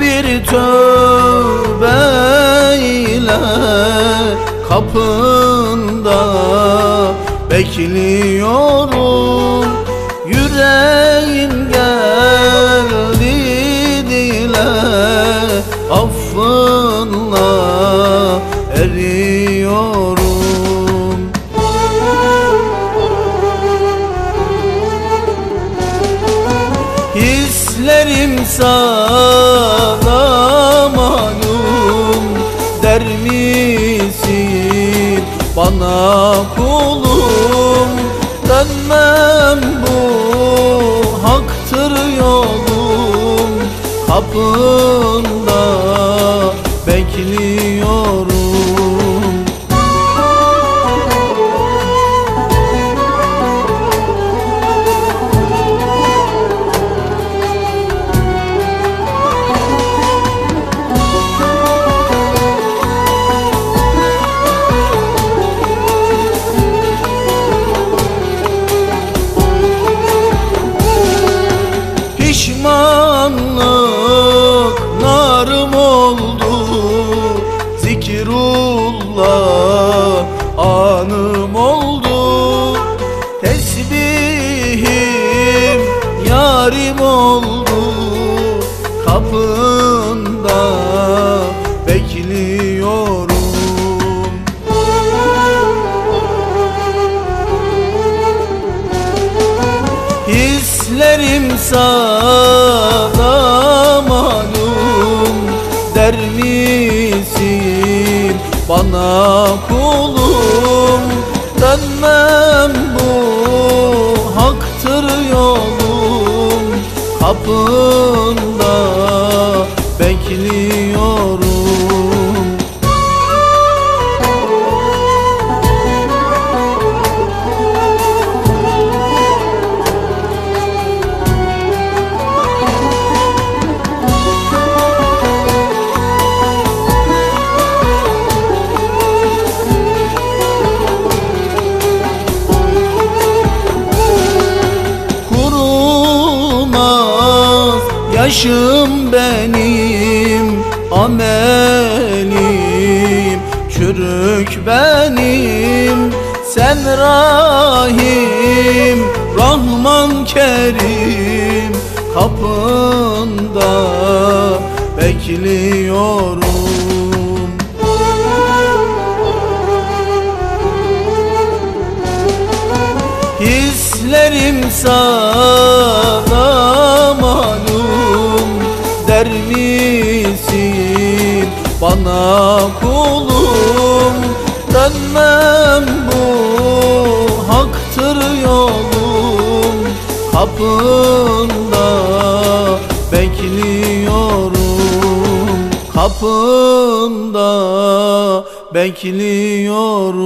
bir tövbe ile kapında bekliyorum. Yüreğim geldi dile affınla eriyorum Hislerim sana malum Der misin? Bana kulum Dönmem bu haktır yolum. Kapında bekliyorum yarim oldu Kapında bekliyorum. Hislerim sana malum Der misin bana kulum? Dönmem bu Kapında yaşım benim Amelim çürük benim. Sen Rahim Rahman Kerim Kapında bekliyorum. Hislerim sana bana kulum Dönmem bu haktır yolum. Kapında bekliyorum Kapında bekliyorum